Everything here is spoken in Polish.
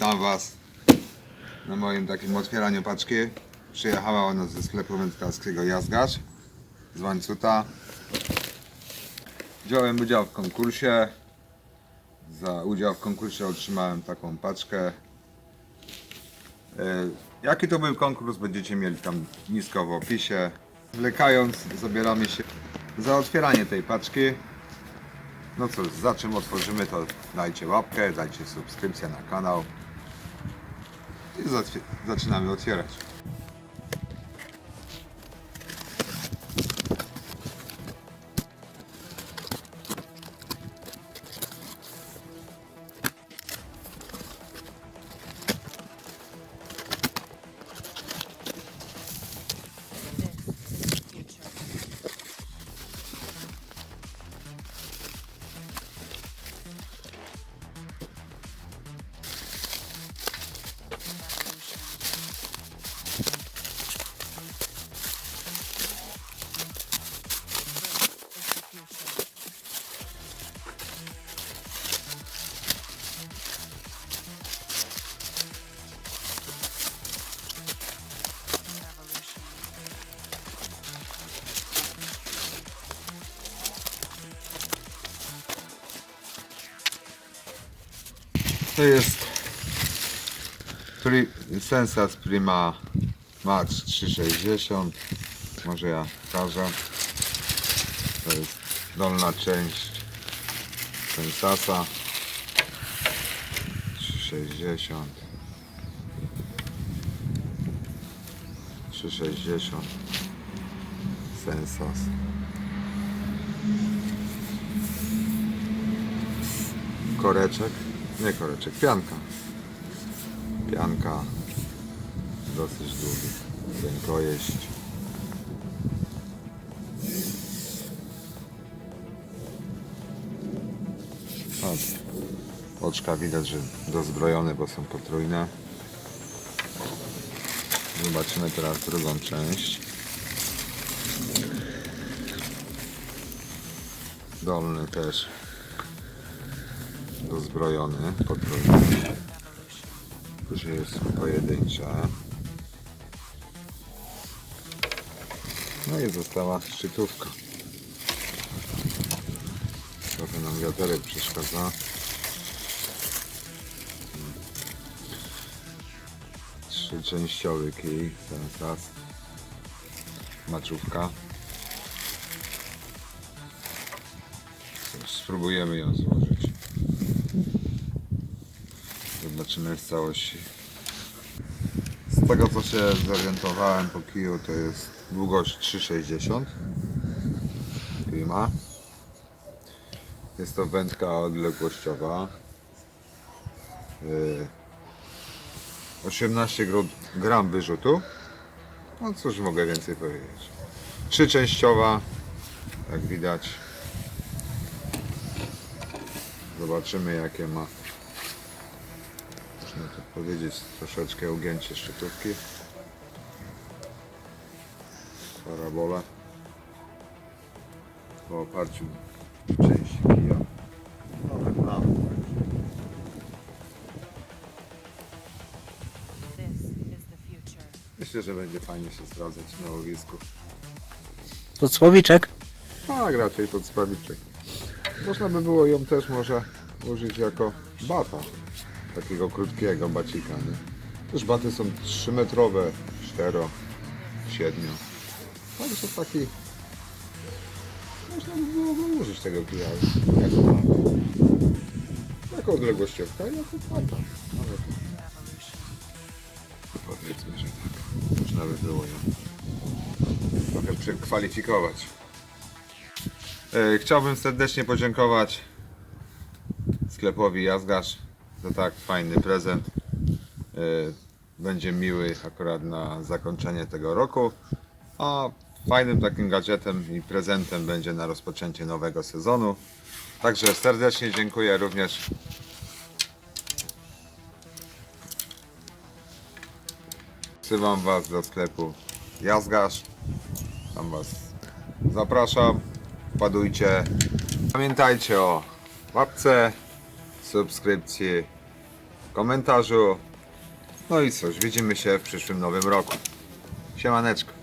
Witam Was na moim takim otwieraniu paczki. Przyjechała ona ze sklepu wędkarskiego Jazgasz z Łańcuta. Wziąłem udział w konkursie. Za udział w konkursie otrzymałem taką paczkę. E, Jaki to był konkurs będziecie mieli tam nisko w opisie. Wlekając zabieramy się za otwieranie tej paczki. No cóż, za czym otworzymy to dajcie łapkę, dajcie subskrypcję na kanał i zaczynamy otwierać. To jest Sensas Prima Max 360 może ja pokażę to jest dolna część Sensasa 360 360 Sensas. Koreczek nie koreczek, pianka. Pianka dosyć długi. Rękojeść oczka widać, że dozbrojone, bo są potrójne. Zobaczymy teraz drugą część. Dolny też dozbrojony, potrójny Później jest pojedyncze. No i została szczytówka. Trochę nam wiaterek przeszkadza. Trzyczęściowy kij, ten raz. Maczówka. Spróbujemy ją złożyć. Zobaczymy w całości. Z tego co się zorientowałem po kiju to jest długość 3,60 Prima. Jest to wędka odległościowa. Yy, 18 gru- gram wyrzutu. No cóż mogę więcej powiedzieć. Trzyczęściowa, jak widać. Zobaczymy jakie ma można tak powiedzieć, troszeczkę ugięcie szczytówki. Parabola. Po oparciu części kija. Myślę, że będzie fajnie się sprawdzać na łowisku. To słowiczek? Tak, raczej pod sprawiczek. Można by było ją też może użyć jako bata. Takiego krótkiego bacika, nie? Też baty są 3 metrowe, 4, 7. Także taki... Można by było użyć tego kija jako bata. Jako odległościówka i jako bata. Nawet powiedzmy, że tak. Można by było ją trochę przekwalifikować. E, Chciałbym serdecznie podziękować sklepowi Jazgasz za tak fajny prezent. E, Będzie miły akurat na zakończenie tego roku. A fajnym takim gadżetem i prezentem będzie na rozpoczęcie nowego sezonu. Także serdecznie dziękuję również Wzywam Was do sklepu Jazgasz. Tam Was zapraszam. Wpadujcie. Pamiętajcie o łapce, subskrypcji komentarzu. No i cóż, widzimy się w przyszłym nowym roku. Siemaneczko.